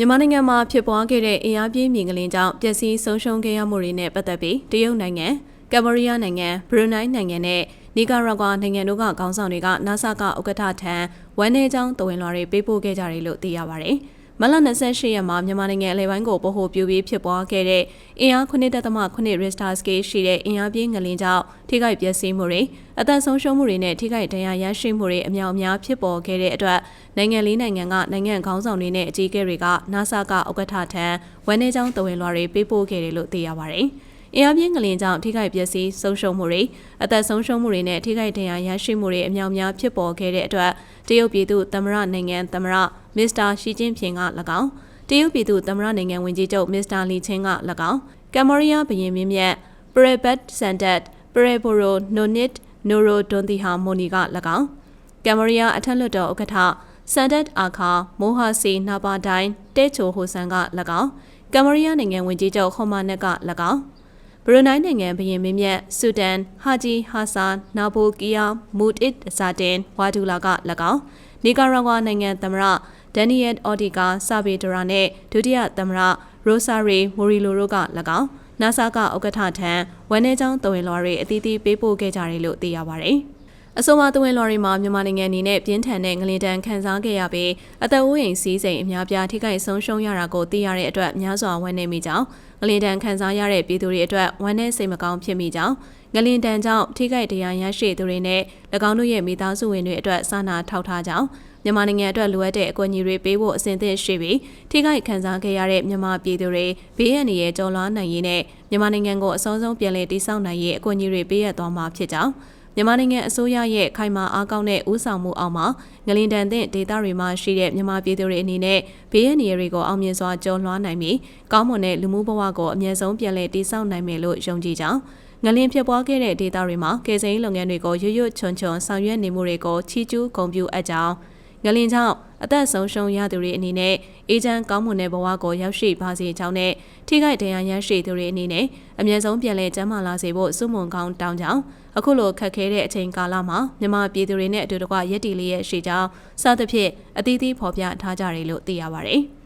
မြန်မာနိုင်ငံမှာဖြစ်ပွားခဲ့တဲ့အင်အားပြင်းမြင်ကလင်းကြောင့်ပျက်စီးဆုံးရှုံးခဲ့ရမှုတွေနဲ့ပတ်သက်ပြီးတရုတ်နိုင်ငံကမ်ဘောဒီးယားနိုင်ငံဘရူနိုင်းနိုင်ငံနဲ့နီကာရာဂွာနိုင်ငံတို့ကခေါင်းဆောင်တွေကနာဆာကဥက္ကဋ္ဌထံဝန်내ကြောင်းတဝင်လွှာတွေပေးပို့ခဲ့ကြတယ်လို့သိရပါဗျ။ မလ28ရက်မှာမြန်မာနိုင်ငံအလဲပိုင်းကိုပို့ဟိုပြူပြီးဖြစ်ပွားခဲ့တဲ့အင်အား9.8 Richter scale ရှိတဲ့အင်အားပြင်းငလင်းကြောင့်ထိခိုက်ပျက်စီးမှုတွေအသက်ဆုံးရှုံးမှုတွေနဲ့ထိခိုက်ဒဏ်ရာရရှိမှုတွေအများအများဖြစ်ပေါ်ခဲ့တဲ့အတွက်နိုင်ငံလေးနိုင်ငံကနိုင်ငံခေါင်းဆောင်တွေနဲ့အကြီးအကဲတွေက NASA ကဥက္ကဋ္ဌထံဝန်내ကြောင်းတဝင်လွှာတွေပေးပို့ခဲ့တယ်လို့သိရပါတယ်။ အင်အားပြင်းငလင်ကြောင့်ထိခိုက်ပျက်စီးဆုံးရှုံးမှုတွေအသက်ဆုံးရှုံးမှုတွေနဲ့ထိခိုက်ဒဏ်ရာရရှိမှုတွေအများအများဖြစ်ပေါ်ခဲ့တဲ့အတွက်တရုတ်ပြည်သူသမ္မတနိုင်ငံသမ္မတမစ္စတာရှီကျင်းဖျင်က၎င်းတရုတ်ပြည်သူသမ္မတနိုင်ငံဝန်ကြီးချုပ်မစ္စတာလီချင်းက၎င်းကမ်မောရီးယားဘရင်မင်းမြတ်ပရဘတ်ဆန်ဒတ်ပရဘိုရိုနိုနစ်နိုရိုဒွန်တီဟာမိုနီက၎င်းကမ်မောရီးယားအထက်လွှတ်တော်ဥက္ကဋ္ဌဆန်ဒတ်အာခါမိုဟာစီနာပါဒိုင်တဲချိုဟိုဆန်က၎င်းကမ်မောရီးယားနိုင်ငံဝန်ကြီးချုပ်ခေါမာနက်က၎င်း ဘရူနိုင်းနိုင်ငံဘရင်မင်းမြတ်ဆူဒန်ဟာဂျီဟာဆာနာဘိုကီယာမူဒစ်ဇာတင်ဝါဒူလာက၎င်းနီကာရာဂွာနိုင်ငံသမ္မတဒန်နီယယ်အော်ဒီကာဆာဗေဒရာနဲ့ဒုတိယသမ္မတရိုဆာရီမိုရီလိုတို့က၎င်းနာဆာကဥက္ကဋ္ဌထံဝန်내ချောင်းတဝင်လွှာတွေအသီးသီးပေးပို့ခဲ့ကြတယ်လို့သိရပါဗျ။ အဆိုပါတဝင်းလော်ရီမှာမြန်မာနိုင်ငံအနေနဲ့ပြင်းထန်တဲ့ငလင်တန်းခံစားခဲ့ရပြီးအသက်အိုးအိမ်စီးစိမ်အများပြားထိခိုက်ဆုံးရှုံးရတာကိုသိရတဲ့အတွက်များစွာဝမ်းနည်းမိကြောင်းငလင်တန်းခံစားရတဲ့ပြည်သူတွေအတွက်ဝမ်းနည်းစိတ်မကောင်းဖြစ်မိကြောင်းငလင်တန်းကြောင့်ထိခိုက်ဒဏ်ရာရရှိသူတွေနဲ့၎င်းတို့ရဲ့မိသားစုဝင်တွေအတွက်စာနာထောက်ထားကြောင်းမြန်မာနိုင်ငံအတွက်လိုအပ်တဲ့အကူအညီတွေပေးဖို့အစဉ်သင့်ရှိပြီးထိခိုက်ခံစားခဲ့ရတဲ့မြန်မာပြည်သူတွေဘေးအန္တရာယ်ကျော်လွှားနိုင်ရေးနဲ့မြန်မာနိုင်ငံကိုအစောဆုံးပြန်လည်တည်ဆောက်နိုင်ရေးအကူအညီတွေပေးရသွားမှာဖြစ်ကြောင်း မြန်မာနိုင်ငံအစိုးရရဲ့ခိုင်မာအားကောင်းတဲ့ဦးဆောင်မှုအောက်မှာငလင်တန်တဲ့ဒေသတွေမှာရှိတဲ့မြန်မာပြည်သူတွေအနေနဲ့ဘေးရန်ရတွေကိုအောင်မြင်စွာကျော်လွှားနိုင်ပြီးကောင်းမွန်တဲ့လူမှုဘဝကိုအမြဲဆုံးပြန်လည်တည်ဆောက်နိုင်မယ်လို့ယုံကြည်ကြောင်းငလင်ဖြစ်ပွားခဲ့တဲ့ဒေသတွေမှာကယ်ဆယ်ရေးလုပ်ငန်းတွေကိုရွရွချွန်ချွန်ဆောင်ရွက်နေမှုတွေကိုချီးကျူးဂုဏ်ပြုအပ်ကြောင်းငလင်ကြောင့် အသက်ဆုံးရှုံးရသူတွေအနေနဲ့အေဂျင့်ကောင်းမွန်တဲ့ဘဝကိုရောက်ရှိပါစေကြောင်းနဲ့ထိခိုက်ဒဏ်ရာရရှိသူတွေအနေနဲ့အမြဲဆုံးပြန်လည်ကျန်းမာလာစေဖို့စုမုံကောင်းတောင်းကြောင်းအခုလိုခက်ခဲတဲ့အချိန်ကာလမှာမြန်မာပြည်သူတွေနဲ့အတူတကွရည်တည်လျက်ရှိကြောင်းစသဖြင့်အသီးသီးဖော်ပြထားကြတယ်လို့သိရပါတယ်။